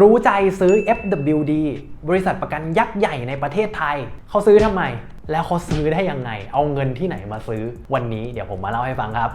รู้ใจซื้อ FWD บริษัทประกันยักษ์ใหญ่ในประเทศไทย เขาซื้อทำไม แล้วเขาซื้อได้ยังไง เอาเงินที่ไหนมาซื้อ วันนี้เดี๋ยวผมมาเล่าให้ฟังครับ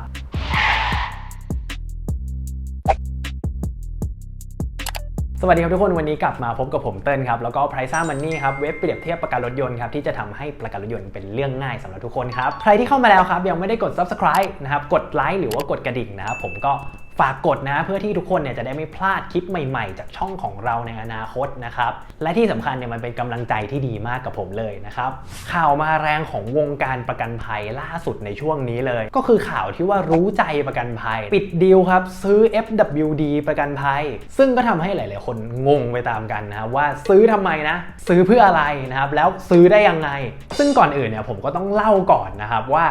สวัสดีครับทุกคนวันนี้กลับมาพบกับผมเติ้ลครับ แล้วก็ p r i c e Money ครับเว็บเปรียบเทียบประกันรถยนต์ครับที่จะทำให้ประกันรถยนต์เป็นเรื่องง่ายสำหรับทุกคนครับ ใครที่เข้ามาแล้วครับยังไม่ได้กด subscribe นะครับกดไลค์หรือว่ากดกระดิ่งนะครับผมก็ ฝากกดนะเพื่อที่ทุกคนเนี่ยจะได้ไม่พลาดคลิปใหม่ๆ จากช่องของเราในอนาคตนะครับและที่สำคัญเนี่ยมันเป็นกำลังใจที่ดีมากกับผมเลยนะครับข่าวมาแรงของวงการประกันภัยล่าสุดในช่วงนี้เลย ก็คือข่าวที่ว่ารู้ใจประกันภัย ปิดดีลครับซื้อ FWD ประกันภัย ซึ่งก็ทำให้หลาย ๆ คนงงไปตามกันนะครับว่าซื้อทำไมนะ ซื้อเพื่ออะไรนะครับแล้วซื้อได้ยังไง ซึ่งก่อนอื่นเนี่ยผมก็ต้องเล่าก่อนนะครับว่า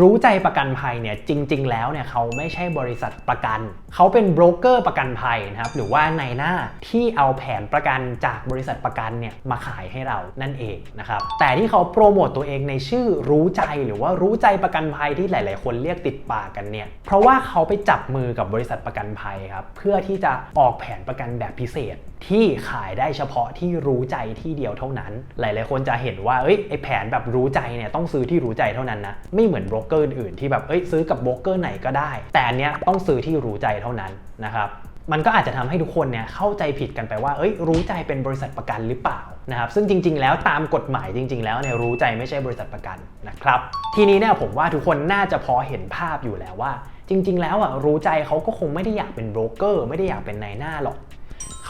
รู้ใจประกันภัยเนี่ยจริง ๆ แล้วเนี่ยเขาไม่ใช่บริษัทประกัน เขาเป็นโบรกเกอร์ประกันภัยนะครับหรือว่าในหน้าที่เอาแผนประกันจากบริษัทประกันเนี่ยมาขายให้เรานั่นเองนะครับแต่ที่เขาโปรโมตตัวเองในชื่อรู้ใจหรือว่ารู้ใจประกันภัยที่หลาย ๆ คนเรียกติดปากกันเนี่ยเพราะว่าเขาไปจับมือกับบริษัทประกันภัยครับเพื่อที่จะออกแผนประกันแบบพิเศษ ที่ขายได้เฉพาะที่รู้ใจที่เดียวเท่านั้น หลาย ๆ คนจะเห็นว่าเอ้ยไอแผนแบบรู้ใจเนี่ยต้องซื้อที่รู้ใจเท่านั้นนะไม่เหมือนโบรกเกอร์อื่นที่แบบเอ้ยซื้อกับโบรกเกอร์ไหนก็ได้ แต่อันเนี้ยต้องซื้อที่รู้ใจเท่านั้นนะครับมันก็อาจจะทำให้ทุกคนเนี่ยเข้าใจผิดกันไปว่า เอ้ย รู้ใจเป็นบริษัทประกันหรือเปล่านะครับ ซึ่งจริง ๆ แล้วตามกฎหมายจริง ๆ แล้วเนี่ยรู้ใจไม่ใช่บริษัทประกันนะครับ ทีนี้เนี่ยผมว่าทุกคนน่าจะพอเห็นภาพอยู่แล้วว่า จริง ๆ แล้วอะรู้ใจเขาก็คงไม่ได้อยากเป็นโบรกเกอร์ไม่ได้อยากเป็นนายหน้าหรอก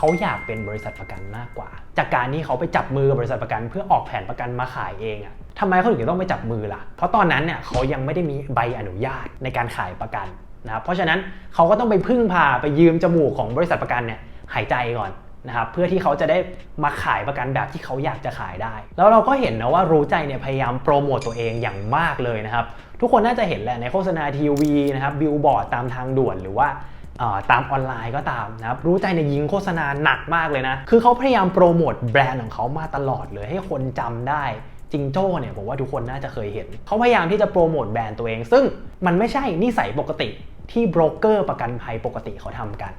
เขาอยากเป็นบริษัทประกันมากกว่า จากการที่เขาไปจับมือกับบริษัทประกัน เพื่อออกแผนประกันมาขายเองอะทำไมเขาถึงต้องไปจับมือล่ะ เพราะตอนนั้นเนี่ยเขายังไม่ได้มีใบอนุญาตในการขายประกันนะครับเพราะฉะนั้นเขาก็ต้องไปพึ่งพาไปยืมจมูกของบริษัทประกันเนี่ยหายใจก่อนนะครับเพื่อที่เขาจะได้มาขายประกันแบบที่เขาอยากจะขายได้ แล้วเราก็เห็นนะว่ารู้ใจเนี่ยพยายามโปรโมตตัวเองอย่างมากเลยนะครับ ทุกคนน่าจะเห็นแหละในโฆษณาทีวีนะครับบิลบอร์ดตามทางด่วนหรือว่า ตามออนไลน์ก็ตามนะครับรู้ใจในยิงโฆษณาหนักมากเลยนะ คือเขาพยายามโปรโมทแบรนด์ของเขามาตลอดเลยให้คนจำได้จิงโจ้เนี่ยผมว่าทุกคนน่าจะเคยเห็น เขาพยายามที่จะโปรโมทแบรนด์ตัวเอง ซึ่งมันไม่ใช่นิสัยปกติที่โบรกเกอร์ประกันภัยปกติเขาทำกัน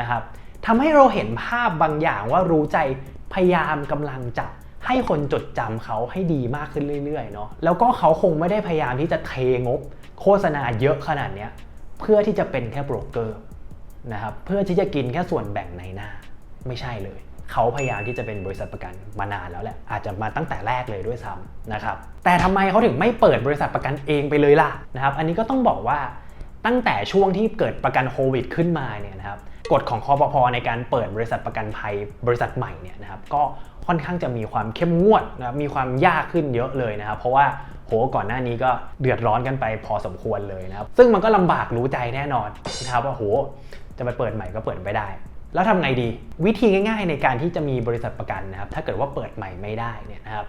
นะครับทำให้เราเห็นภาพบางอย่างว่ารู้ใจพยายามกำลังจะให้คนจดจำเขาให้ดีมากขึ้นเรื่อยๆเนาะแล้วก็เขาคงไม่ได้พยายามที่จะเทงบ โฆษณาเยอะขนาดเนี้ย เพื่อที่จะเป็นแค่โบรกเกอร์นะครับเพื่อที่จะกินแค่ส่วนแบ่งในหน้าไม่ใช่เลย เขาพยายามที่จะเป็นบริษัทประกันมานานแล้วแหละอาจจะมาตั้งแต่แรกเลยด้วยซ้ำนะครับแต่ทำไมเขาถึงไม่เปิดบริษัทประกันเองไปเลยล่ะนะครับอันนี้ก็ต้องบอกว่าตั้งแต่ช่วงที่เกิดประกันโควิดขึ้นมาเนี่ยนะครับกฎของคอปพในการเปิดบริษัทประกันภัยบริษัทใหม่เนี่ยนะครับก็ ค่อนข้างจะมีความเข้มงวดนะครับมีความยากขึ้นเยอะเลยนะครับ เพราะว่าโหก่อนหน้านี้ก็เดือดร้อนกันไปพอสมควรเลยนะครับ ซึ่งมันก็ลำบากรู้ใจแน่นอนนะครับว่าโหจะไปเปิดใหม่ก็เปิดไม่ได้ แล้วทำไงดี วิธีง่าย ๆ ในการที่จะมีบริษัทประกันนะครับ ถ้าเกิดว่าเปิดใหม่ไม่ได้เนี่ยนะครับ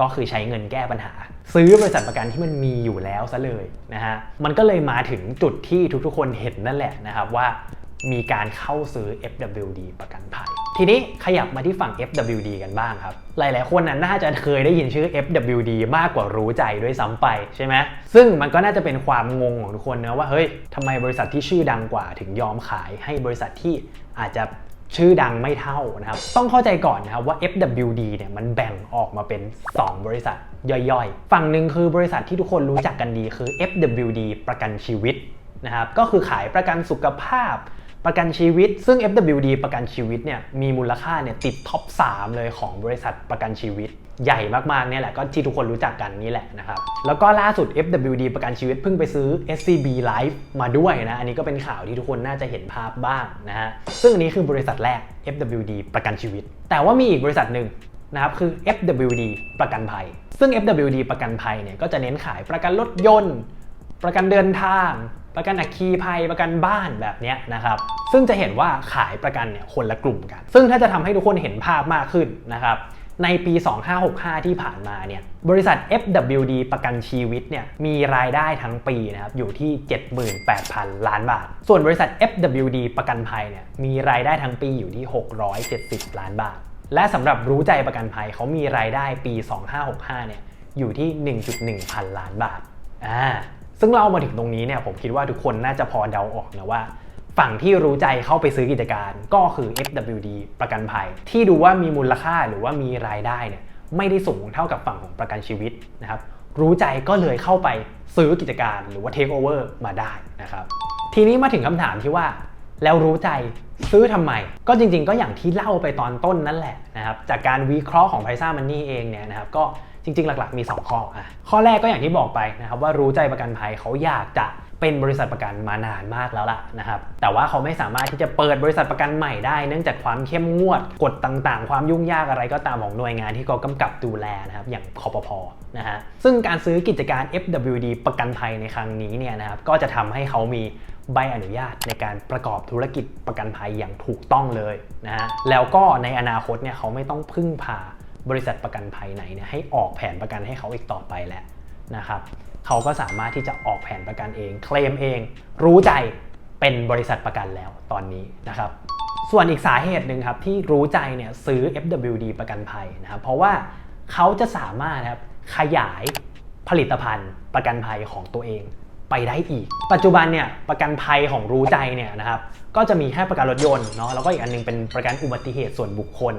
ก็คือใช้เงินแก้ปัญหา ซื้อบริษัทประกันที่มันมีอยู่แล้วซะเลยนะฮะมันก็เลยมาถึงจุดที่ทุกๆคนเห็นนั่นแหละนะครับว่ามีการเข้าซื้อ FWD ประกันภัย ทีนี้ขยับมาที่ฝั่ง FWD กันบ้างครับ หลาย ๆ คนน่ะน่าจะเคยได้ยินชื่อ FWD มากกว่ารู้ใจด้วยซ้ำไปใช่ไหมซึ่งมันก็น่าจะเป็นความงงของทุกคนนะว่าเฮ้ยทำไมบริษัทที่ชื่อดังกว่า ถึงยอมขายให้บริษัทที่อาจจะชื่อดังไม่เท่านะครับ ต้องเข้าใจก่อนนะครับว่า FWD เนี่ยมันแบ่งออกมาเป็น 2 บริษัทย่อยๆ ฝั่งหนึ่งคือบริษัทที่ทุกคนรู้จักกันดีคือ FWD ประกันชีวิตนะครับ ก็คือขายประกันสุขภาพ ประกันชีวิต ซึ่ง FWD ประกันชีวิตเนี่ยมีมูลค่าเนี่ยติดท็อป 3 เลยของบริษัทประกันชีวิต ใหญ่มากๆเนี่ยแหละก็ที่ทุกคนรู้จักกันนี่แหละนะครับ แล้วก็ล่าสุด FWD ประกันชีวิตเพิ่งไปซื้อ SCB Life มาด้วยนะอันนี้ก็เป็นข่าวที่ทุกคนน่าจะเห็นภาพบ้างนะฮะซึ่งอันนี้คือบริษัทแรก FWD ประกันชีวิต แต่ว่ามีอีกบริษัทหนึ่งนะครับคือ FWD ประกันภัย ซึ่ง FWD ประกันภัยเนี่ยก็จะเน้นขายประกันรถยนต์ ประกันเดินทาง ประกันอัคคีภัยประกันบ้านแบบนี้นะครับซึ่งจะเห็นว่าขายประกันเนี่ยคนละกลุ่มกัน ซึ่งถ้าจะทำให้ทุกคนเห็นภาพมากขึ้นนะครับในปี 2565 ที่ผ่านมาเนี่ย บริษัท FWD ประกันชีวิตเนี่ย มีรายได้ทั้งปีนะครับ อยู่ที่ 78,000 ล้านบาท ส่วนบริษัท FWD ประกันภัยเนี่ย มีรายได้ทั้งปีอยู่ที่ 670 ล้านบาท และสำหรับรู้ใจประกันภัยเขามีรายได้ปี 2565 เนี่ย อยู่ที่ 1.1 พันล้านบาท อ่า ซึ่งเล่ามาถึงตรงนี้เนี่ยผมคิดว่าทุกคนน่าจะพอเดาออกนะว่า ฝั่งที่รู้ใจเข้าไปซื้อกิจการก็คือ FWD ประกันภัย ที่ดูว่ามีมูลค่าหรือว่ามีรายได้เนี่ยไม่ได้สูงเท่ากับฝั่งของประกันชีวิตนะครับรู้ใจก็เลยเข้าไปซื้อกิจการหรือว่า take over มาได้นะครับทีนี้มาถึงคำถามที่ว่าแล้วรู้ใจซื้อทำไม ก็จริงๆ ก็อย่างที่เล่าไปตอนต้นนั่นแหละนะครับจากการวิเคราะห์ของไพซ่ามันนี่เองเนี่ยนะครับก็ จริงๆ หลักๆ มี 2 ข้ออะข้อแรกก็อย่างที่บอกไปนะครับว่ารู้ใจประกันภัยเขาอยากจะเป็นบริษัทประกันมานานมากแล้วล่ะนะครับ แต่ว่าเขาไม่สามารถที่จะเปิดบริษัทประกันใหม่ได้เนื่องจากความเข้มงวดกฎต่างๆ ความยุ่งยากอะไรก็ตามของหน่วยงานที่เขากำกับดูแลนะครับ อย่างคอปพอนะฮะ ซึ่งการซื้อกิจการ FWD ประกันภัยในครั้งนี้เนี่ยนะครับ ก็จะทำให้เขามีใบอนุญาตในการประกอบธุรกิจประกันภัยอย่างถูกต้องเลยนะฮะ แล้วก็ในอนาคตเนี่ยเขาไม่ต้องพึ่งพา บริษัทประกันภัยไหนเนี่ยให้ออกแผนประกันให้เขาอีกต่อไปแล้วนะครับเขาก็สามารถที่จะออกแผนประกันเอง เคลมเอง รู้ใจเป็นบริษัทประกันแล้วตอนนี้นะครับ ส่วนอีกสาเหตุหนึ่งครับที่รู้ใจเนี่ยซื้อ FWD ประกันภัยนะครับเพราะว่าเขาจะสามารถครับขยายผลิตภัณฑ์ประกันภัยของตัวเองไปได้อีก ปัจจุบันเนี่ยประกันภัยของรู้ใจเนี่ยนะครับก็จะมีแค่ประกันรถยนต์เนาะแล้วก็อีกอันนึงเป็นประกันอุบัติเหตุส่วนบุคคล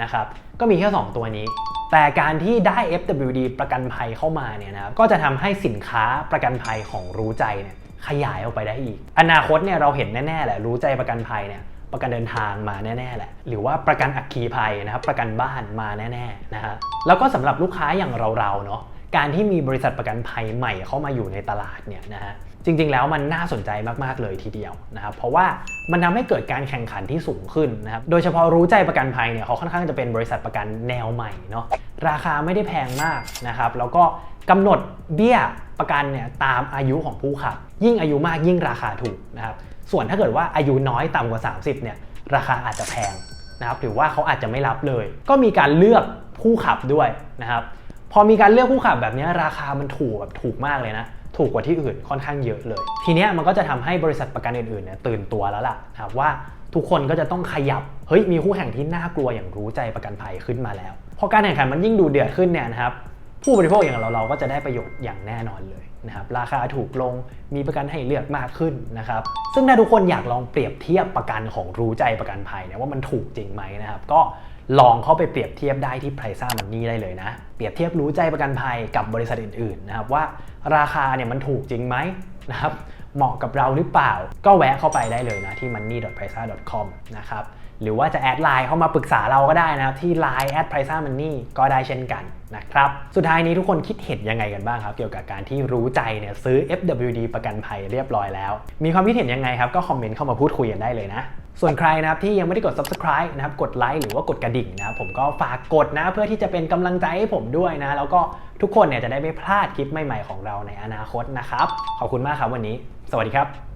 นะครับก็มีแค่ 2 ตัวนี้ แต่การที่ได้ FWD ประกันภัยเข้ามาเนี่ยนะครับก็จะทำให้สินค้าประกันภัยของรู้ใจเนี่ยขยายออกไปได้อีก อนาคตเนี่ยเราเห็นแน่ๆแหละรู้ใจประกันภัยเนี่ยประกันเดินทางมาแน่ๆแหละ หรือว่าประกันอัคคีภัยนะครับประกันบ้านมาแน่ๆนะฮะแล้วก็สำหรับลูกค้าอย่างเราๆเนาะการที่มีบริษัทประกันภัยใหม่เข้ามาอยู่ในตลาดเนี่ยนะฮะ จริง ๆ แล้วมันน่าสนใจมาก ๆ เลยทีเดียวนะครับเพราะว่ามันทำให้เกิดการแข่งขันที่สูงขึ้นนะครับโดยเฉพาะรู้ใจประกันภัยเนี่ยเขาค่อนข้างจะเป็นบริษัทประกันแนวใหม่เนาะราคาไม่ได้แพงมากนะครับแล้วก็กำหนดเบี้ยประกันเนี่ยตามอายุของผู้ขับ ยิ่งอายุมากยิ่งราคาถูกนะครับส่วนถ้าเกิดว่าอายุน้อยต่ำกว่า 30เนี่ยราคาอาจจะแพงนะครับหรือว่าเขาอาจจะไม่รับเลย ก็มีการเลือกผู้ขับด้วยนะครับพอมีการเลือกผู้ขับแบบนี้ราคามันถูกแบบถูกมากเลยนะ ถูกกว่าที่อื่นค่อนข้างเยอะเลย ทีเนี้ยมันก็จะทำให้บริษัทประกันอื่นๆเนี่ยตื่นตัวแล้วล่ะนะครับว่าทุกคนก็จะต้องขยับ เฮ้ยมีคู่แข่งที่น่ากลัวอย่างรู้ใจประกันภัยขึ้นมาแล้วพอการแข่งขันมันยิ่งดูเดือดขึ้นเนี่ยนะครับผู้บริโภคอย่างเราเราก็จะได้ประโยชน์อย่างแน่นอนเลยนะครับราคาถูกลงมีประกันให้เลือกมากขึ้นนะครับซึ่งถ้าทุกคนอยากลองเปรียบเทียบประกันของรู้ใจประกันภัยเนี่ยว่ามันถูกจริงไหมนะครับก็ ลองเข้าไปเปรียบเทียบได้ที่ไพรซ่ามันนี่ได้เลยนะ เปรียบเทียบรู้ใจประกันภัยกับบริษัทอื่นๆนะครับว่าราคาเนี่ยมันถูกจริงไหมนะครับเหมาะกับเราหรือเปล่า ก็แวะเข้าไปได้เลยนะที่ money.prisa.com นะครับหรือว่าจะแอดไลน์เข้ามาปรึกษาเราก็ได้นะครับที่ Line แอด p r i c e money ก็ได้เช่นกันนะครับ สุดท้ายนี้ทุกคนคิดเห็นยังไงกันบ้างครับ เกี่ยวกับการที่รู้ใจเนี่ยซื้อ FWD ประกันภัยเรียบร้อยแล้ว มีความคิดเห็นยังไงครับ ก็คอมเมนต์เข้ามาพูดคุยกันได้เลยนะ ส่วนใครนะครับที่ยังไม่ได้กด subscribe นะครับกดไลค์หรือว่ากดกระดิ่งนะครับผมก็ฝากกดนะเพื่อที่จะเป็นกำลังใจให้ผมด้วยนะ แล้วก็ทุกคนเนี่ยจะได้ไม่พลาดคลิปใหม่ๆของเราในอนาคตนะครับ ขอบคุณมากครับวันนี้ สวัสดีครับ